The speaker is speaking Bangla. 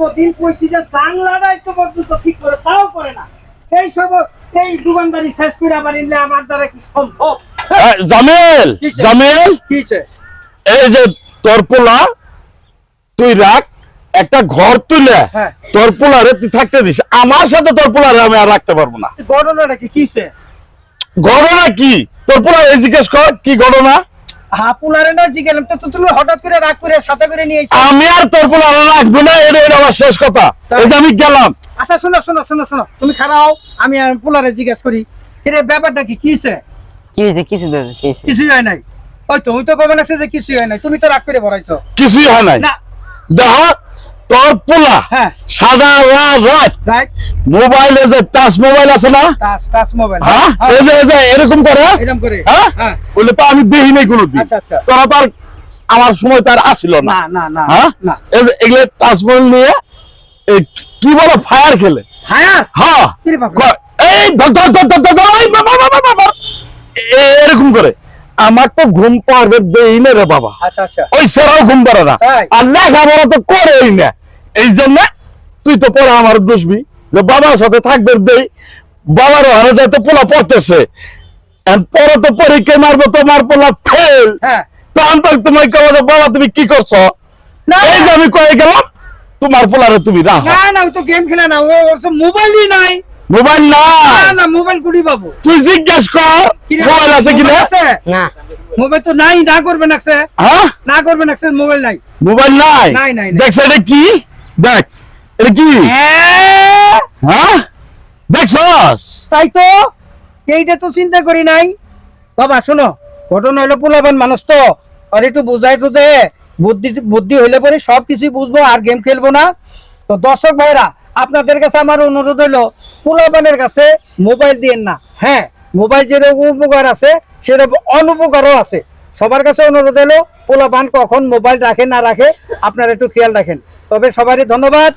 কতদিন কইছি যে জাংলাটা একটু পর্যন্ত ঠিক করে তাও করে না। এই সব এই দোকানদারি শেষ করে আবার নিলে আমার দ্বারা কি সম্ভব? এই যে তরপোলা তুই রাখ একটা ঘর তুলে হ্যাঁ। তোর পোলারে তুই থাকতে দিস। আমার সাথে তোর আমি আর রাখতে পারব না। ঘটনাটা কি? কিসে ঘটনা কি? তোর পোলারে জিজ্ঞেস কর কি ঘটনা? হাপুলারে না জিগেলাম তো তো তুমি হঠাৎ করে রাগ সাথে করে নিয়ে আমি আর তোর পোলারে রাখব না এটা এটা আমার শেষ কথা। এই আমি গেলাম। আচ্ছা শোনো শোনো শোনো শোনো তুমি খারাও আমি পোলারে জিজ্ঞেস করি। এর ব্যাপারটা কি? কিছে কি হয়েছে কিছু দেবে কি হয়েছে কিছুই হয় নাই। ওই তো ওই তো কবে লাগছে যে কিছুই হয় নাই। তুমি তো রাগ করে ভরাইছো। কিছুই হয় নাই। না। দেখ তোর পোলা। হ্যাঁ। সাদা রাত যে টাচ মোবাইল আছে না? Touch touch mobile. হ্যাঁ? এই যে এই যে এরকম করে? এরকম করে। হ্যাঁ? হ্যাঁ। বলে তো আমি দেখি নাই কোনোদিন। আচ্ছা, আচ্ছা। তোরা আমার সময় তার আসিল না। না না না হ্যাঁ? এই যে এগুলো টাচ মোবাইল নিয়ে এই কি বলে ফায়ার খেলে? ফায়ার? হ্যাঁ। এই ধর ধর ধর ধর ধর এরকম করে। আমার তো ঘুম পারবে দেই না রে বাবা। আচ্ছা আচ্ছা। ওই সেরাও ঘুম পারে না? আর লেখাপড়া তো করেই না। এই জন্য তুই তো পরে আমার দোষবি। যে বাবার সাথে থাকবে দেই বাবার হারে যাইতে পোলা পড়তেছে। পরে তো পরীক্ষায় মারবো তোমার পোলা ফেল হ্যাঁ। তখন তো তুমি কেমন বাবা তুমি কি করছ? এই যে আমি কয়ে গেলাম তোমার পোলারে তুমি রাখো। না না তো গেম খেলে না ও তো মোবাইলই নাই। মোবাইল না না না মোবাইল কুড়ি পাবো। তুই জিজ্ঞেস কর মোবাইল আছে আছে? না। মোবাইল তো নাই না করবে না হ্যাঁ? না করবে না মোবাইল নাই। মোবাইল নাই? নাই, নাই, নাই। দেখছ এটা কি? দেখ এটা কি? হ্যাঁ, হ্যাঁ? দেখছস তাই তো এইটা তো চিন্তা করি নাই। বাবা শোনো ঘটনা হলো পোলাবান মানুষ তো। আর একটু বুঝাই টুঝে বুদ্ধি বুদ্ধি হইলে পরে সব কিছুই বুঝব আর গেম খেলব না। তো দর্শক ভাইরা আপনাদের কাছে আমার অনুরোধ হলো পোলাবানের কাছে মোবাইল দিয়েন না। হ্যাঁ মোবাইল যেরকম উপকার আছে সেরকম অনুপকারও আছে। সবার কাছে অনুরোধ এলো, পোলাপান কখন মোবাইল রাখে না রাখে, আপনারা একটু খেয়াল রাখেন। তবে সবারই ধন্যবাদ।